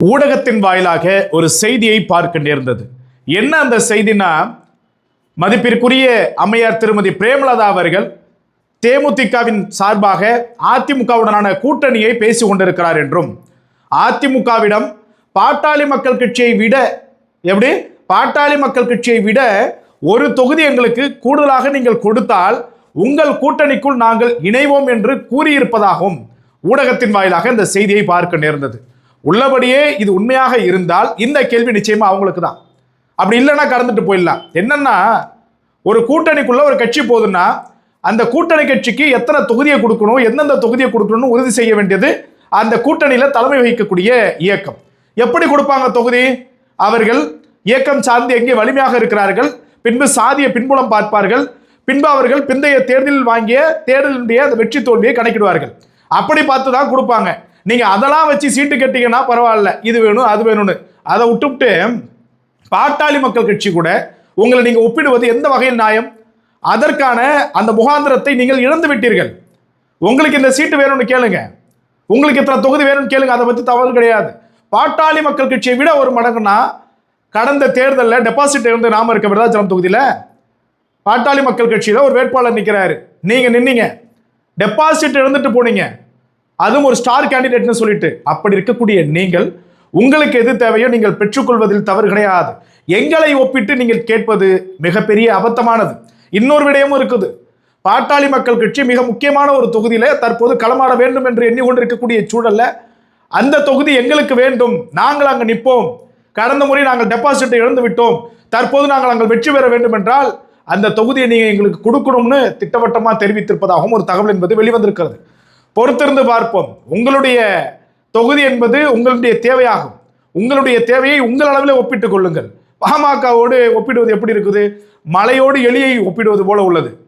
ஊடகத்தின் வாயிலாக ஒரு செய்தியை பார்க்க நேர்ந்தது என்ன அந்த செய்தினா மதிப்பிற்குரிய அம்மையார் திருமதி பிரேமலதா அவர்கள் தேமுதிகவின் சார்பாக அதிமுகவுடனான கூட்டணியை பேசி கொண்டிருக்கிறார் என்றும் அதிமுகவிடம் பாட்டாளி மக்கள் கட்சியை விட எப்படி? பாட்டாளி மக்கள் கட்சியை விட ஒரு தொகுதி எங்களுக்கு கூடுதலாக நீங்கள் கொடுத்தால் உங்கள் கூட்டணிக்குள் நாங்கள் இணைவோம் என்று கூறியிருப்பதாகவும் ஊடகத்தின் வாயிலாக இந்த செய்தியை பார்க்க நேர்ந்தது. உள்ளபடியே இது உண்மையாக இருந்தால் இந்த கேள்வி நிச்சயமா அவங்களுக்கு தான் அப்படி இல்லைன்னா கடந்துட்டு போயிடலாம். என்னன்னா ஒரு கூட்டணிக்குள்ள ஒரு கட்சி போகுதுன்னா அந்த கூட்டணி கட்சிக்கு எத்தனை தொகுதியை கொடுக்கணும் எந்தெந்த தொகுதியை கொடுக்கணும்னு உறுதி செய்ய வேண்டியது அந்த கூட்டணியில தலைமை வகிக்கக்கூடிய இயக்கம். எப்படி கொடுப்பாங்க தொகுதி? அவர்கள் இயக்கம் சார்ந்து எங்கே வலிமையாக இருக்கிறார்கள்? பின்பு சாதிய பின்புலம் பார்ப்பார்கள். பின்பு அவர்கள் பிந்தைய தேர்தலில் வாங்கிய தேர்தலினுடைய அந்த வெற்றி தோல்வியை கணக்கிடுவார்கள். அப்படி பார்த்து தான் கொடுப்பாங்க. நீங்கள் அதெல்லாம் வச்சு சீட்டு கட்டிங்கன்னா பரவாயில்ல. இது வேணும் அது வேணும்னு. அதை விட்டுவிட்டு பாட்டாளி மக்கள் கட்சி கூட உங்களை நீங்கள் ஒப்பிடுவது எந்த வகையில் நியாயம்? அதற்கான அந்த முகாந்திரத்தை நீங்கள் இழந்து விட்டீர்கள். உங்களுக்கு இந்த சீட்டு வேணும்னு கேளுங்க. உங்களுக்கு இத்தனை தொகுதி வேணும்னு கேளுங்க அதை பற்றி தவறு கிடையாது. பாட்டாளி மக்கள் கட்சியை விட ஒரு மடங்குனா கடந்த தேர்தலில் டெபாசிட் இருந்து நாம இருக்க விருதாச்சலம் தொகுதியில் பாட்டாளி மக்கள் கட்சியில் ஒரு வேட்பாளர் நிற்கிறாரு நீங்கள் நின்னீங்க. டெபாசிட் இழந்துட்டு போனீங்க. அதுவும் ஒரு ஸ்டார் கேண்டிடேட்னு சொல்லிட்டு. அப்படி இருக்கக்கூடிய நீங்கள் உங்களுக்கு எது தேவையோ நீங்கள் பெற்றுக்கொள்வதில் தவறு கிடையாது. எங்களை ஒப்பிட்டு நீங்கள் கேட்பது மிகப்பெரிய அபத்தமானது. இன்னொரு விடயமும் இருக்குது. பாட்டாளி மக்கள் கட்சி மிக முக்கியமான ஒரு தொகுதியில தற்போது களமாட வேண்டும் என்று எண்ணிக்கொண்டிருக்கக்கூடிய சூழல்ல அந்த தொகுதி எங்களுக்கு வேண்டும். நாங்கள் அங்கு நிற்போம். கடந்த முறை நாங்கள் டெபாசிட்டை இழந்து விட்டோம். தற்போது நாங்கள் அங்கே வெற்றி பெற வேண்டும் என்றால் அந்த தொகுதியை நீங்கள் எங்களுக்கு கொடுக்கணும்னு திட்டவட்டமாக தெரிவித்திருப்பதாகவும் ஒரு தகவல் என்பது வெளிவந்திருக்கிறது. பொறுத்திருந்து பார்ப்போம். உங்களுடைய தொகுதி என்பது உங்களுடைய தேவையாகும். உங்களுடைய தேவையை உங்கள் அளவில் ஒப்பிட்டுக் கொள்ளுங்கள். பாமகவோடு ஒப்பிடுவது எப்படி இருக்குது? மலையோடு எலியை ஒப்பிடுவது போல உள்ளது.